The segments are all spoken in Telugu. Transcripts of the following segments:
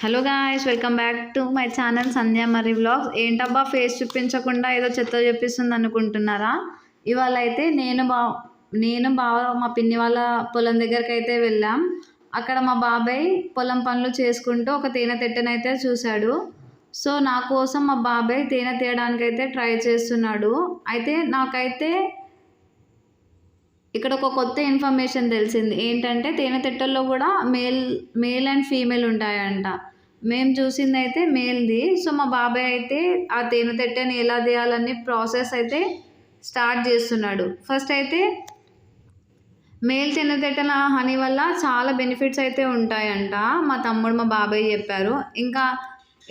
Hello guys welcome back to my channel Sandhya మరి వ్లాగ్స్ ఏంటబ్బా ఫేస్ చూపించకుండా ఏదో చెత్త చూపిస్తుంది అనుకుంటున్నారా? ఇవాళ అయితే నేను బా నేను బావ మా పిన్ని వాళ్ళ పొలం దగ్గరికి అయితే వెళ్ళాం. అక్కడ మా బాబాయ్ పొలం పనులు చేసుకుంటూ ఒక తేనె తెట్టనైతే చూశాడు. సో నా కోసం మా బాబాయ్ తేనె తీయడానికి అయితే ట్రై చేస్తున్నాడు. అయితే నాకైతే ఇక్కడ ఒక కొత్త ఇన్ఫర్మేషన్ తెలిసింది. ఏంటంటే తేనె తిట్టల్లో కూడా మేల్ మేల్ అండ్ ఫీమేల్ ఉంటాయంట. మేము చూసింది అయితే మేల్ది. సో మా బాబాయ్ అయితే ఆ తేనె తిట్టని ఎలా తీయాలని ప్రాసెస్ అయితే స్టార్ట్ చేస్తున్నాడు. ఫస్ట్ అయితే మేల్ తేనె తిట్టల హనీ వల్ల చాలా బెనిఫిట్స్ అయితే ఉంటాయంట. మా తమ్ముడు మా బాబాయ్ చెప్పారు. ఇంకా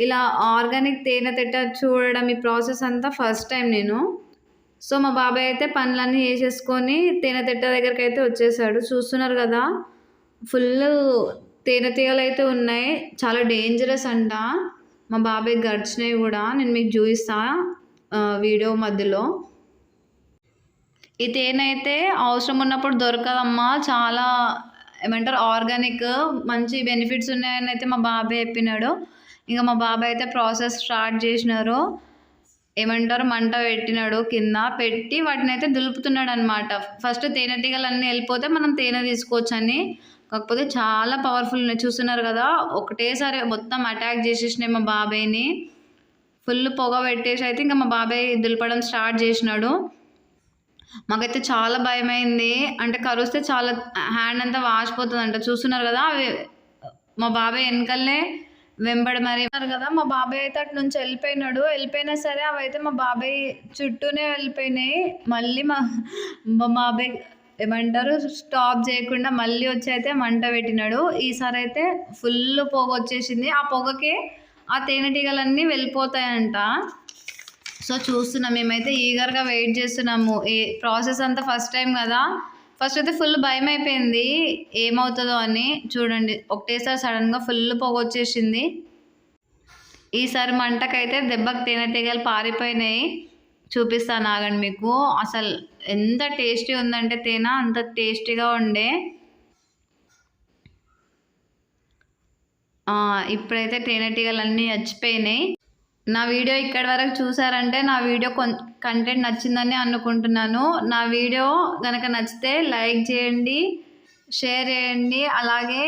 ఇలా ఆర్గానిక్ తేనె తిట్ట చూడడం ఈ ప్రాసెస్ అంతా ఫస్ట్ టైం నేను. సో మా బాబాయ్ అయితే పనులన్నీ చేసేసుకొని తేనె తిట్ట దగ్గరికి అయితే వచ్చేసాడు. చూస్తున్నారు కదా ఫుల్ తేనె తీగలు అయితే ఉన్నాయి. చాలా డేంజరస్ అంట. మా బాబాయ్ గడిచినవి కూడా నేను మీకు చూపిస్తా వీడియో మధ్యలో. ఈ తేనె అయితే అవసరం ఉన్నప్పుడు దొరకదమ్మా. చాలా ఏమంటారు ఆర్గానిక్ మంచి బెనిఫిట్స్ ఉన్నాయని అయితే మా బాబాయ్ చెప్పినాడు. ఇంకా మా బాబాయ్ అయితే ప్రాసెస్ స్టార్ట్ చేసినారు. ఏమంటారు? మంట పెట్టినాడు కింద పెట్టి వాటిని అయితే దులుపుతున్నాడు అనమాట ఫస్ట్ తేనెటీగలు అన్నీ వెళ్ళిపోతే మనం తేనె తీసుకోవచ్చని. కాకపోతే చాలా పవర్ఫుల్ ఉన్నాయి. చూస్తున్నారు కదా ఒకటేసారి మొత్తం అటాక్ చేసేసినాయి మా బాబాయ్ని. ఫుల్ పొగ పెట్టేసి అయితే ఇంకా మా బాబాయ్ దులపడం స్టార్ట్ చేసినాడు. మాకైతే చాలా భయమైంది. అంటే కరుస్తే చాలా హ్యాండ్ అంతా వాసిపోతుంది అంట చూస్తున్నారు కదా అవి మా బాబాయ్ వెనకల్లే వెంబడి మరి కదా మా బాబాయ్ అయితే అటు నుంచి వెళ్ళిపోయినాడు. వెళ్ళిపోయినా సరే అవైతే మా బాబాయ్ చుట్టూనే వెళ్ళిపోయినాయి. మళ్ళీ మా మా బాబాయ్ ఏమంటారు స్టాప్ చేయకుండా మళ్ళీ వచ్చి అయితే మంట పెట్టినాడు. ఈసారి అయితే ఫుల్ పొగ వచ్చేసింది. ఆ పొగకే ఆ తేనెటీగలన్నీ వెళ్ళిపోతాయంట. సో చూస్తున్నాం మేమైతే ఈగర్గా వెయిట్ చేస్తున్నాము. ఏ ప్రాసెస్ అంతా ఫస్ట్ టైం కదా. ఫస్ట్ అయితే ఫుల్ భయం అయిపోయింది ఏమవుతుందో అని చూడండి. ఒకటేసారి సడన్గా ఫుల్ పొగ వచ్చేసింది ఈసారి మంటకైతే దెబ్బకి తేనెటీగలు పారిపోయినాయి. చూపిస్తాను ఆగండి మీకు. అసలు ఎంత టేస్టీ ఉందంటే తేనె అంత టేస్టీగా ఉండే. ఇప్పుడైతే తేనెటీగలు అన్నీ చచ్చిపోయినాయి. నా వీడియో ఇక్కడి వరకు చూసారంటే నా వీడియో కొన్ కంటెంట్ నచ్చిందని అనుకుంటున్నాను. నా వీడియో కనుక నచ్చితే లైక్ చేయండి షేర్ చేయండి అలాగే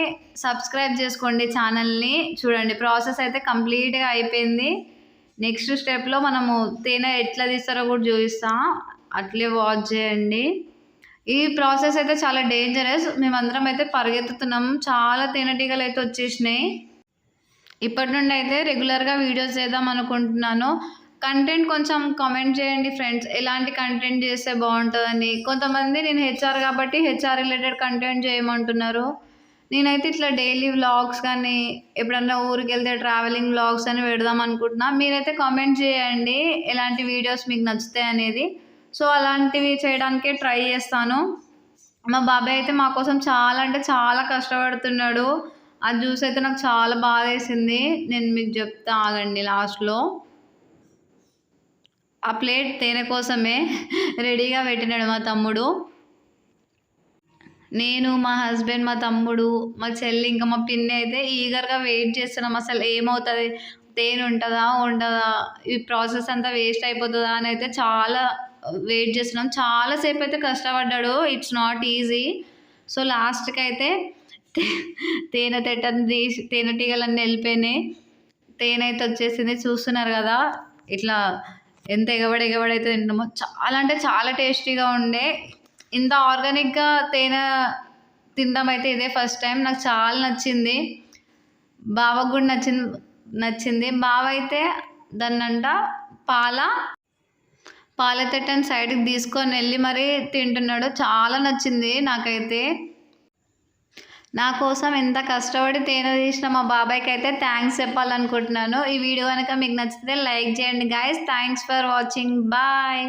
సబ్స్క్రైబ్ చేసుకోండి ఛానల్ని. చూడండి ప్రాసెస్ అయితే కంప్లీట్గా అయిపోయింది. నెక్స్ట్ స్టెప్లో మనము తేనె ఎట్లా తీస్తారో కూడా చూపిస్తాం. అట్లే వాచ్ చేయండి. ఈ ప్రాసెస్ అయితే చాలా డేంజరస్ మేమందరం అయితే పరిగెత్తుతున్నాం. చాలా తేనెటీగలు అయితే వచ్చేసినాయి. ఇప్పటి నుండి అయితే రెగ్యులర్గా వీడియోస్ చేద్దాం అనుకుంటున్నాను. కంటెంట్ కొంచెం కామెంట్ చేయండి ఫ్రెండ్స్ ఎలాంటి కంటెంట్ చేస్తే బాగుంటుందని. కొంతమంది నేను హెచ్ఆర్ కాబట్టి హెచ్ఆర్ రిలేటెడ్ కంటెంట్ చేయమంటున్నారు. నేనైతే ఇట్లా డైలీ వ్లాగ్స్ కానీ ఎప్పుడన్నా ఊరికి వెళ్తే ట్రావెలింగ్ వ్లాగ్స్ అని పెడదాం అనుకుంటున్నా. మీరైతే కామెంట్ చేయండి ఎలాంటి వీడియోస్ మీకు నచ్చుతాయి అనేది. సో అలాంటివి చేయడానికే ట్రై చేస్తాను. మా బాబాయ్ అయితే మా కోసం చాలా అంటే చాలా కష్టపడుతున్నాడు. అది జ్యూస్ అయితే నాకు చాలా బాధ వేసింది నేను మీకు చెప్తా ఆగండి లాస్ట్లో. ఆ ప్లేట్ తేనె కోసమే రెడీగా పెట్టినాడు మా తమ్ముడు. నేను మా హస్బెండ్ మా తమ్ముడు మా చెల్లి ఇంకా మా పిన్ని అయితే ఈగర్గా వెయిట్ చేస్తున్నాం. అసలు ఏమవుతుంది? తేనె ఉంటుందా ఉండదా? ఈ ప్రాసెస్ అంతా వేస్ట్ అయిపోతుందా అని అయితే చాలా వెయిట్ చేస్తున్నాం. చాలాసేపు అయితే కష్టపడ్డాడు. ఇట్స్ నాట్ ఈజీ సో లాస్ట్కి అయితే తేనె తెట్టని తీసి తేనెటీగలన్నీ వెళ్ళిపోయినాయి. తేనె అయితే వచ్చేసింది. చూస్తున్నారు కదా ఇట్లా ఎంత ఎగబడి ఎగబడి అయితే తింటామో చాలా అంటే చాలా టేస్టీగా ఉండే. ఇంత ఆర్గానిక్గా తేనె తినడం అయితే ఇదే ఫస్ట్ టైం. నాకు చాలా నచ్చింది. బావకు కూడా నచ్చింది నచ్చింది. బావ అయితే దాన్నంట పాల పాల తెట్టని సైడ్కి తీసుకొని వెళ్ళి మరీ తింటున్నాడు. చాలా నచ్చింది నాకైతే. నా కోసం ఎంత కష్టపడి తేనె తీసిన మా బాబాయ్కి అయితే థ్యాంక్స్ చెప్పాలనుకుంటున్నాను. ఈ వీడియో కనుక మీకు నచ్చితే లైక్ చేయండి guys thanks for watching bye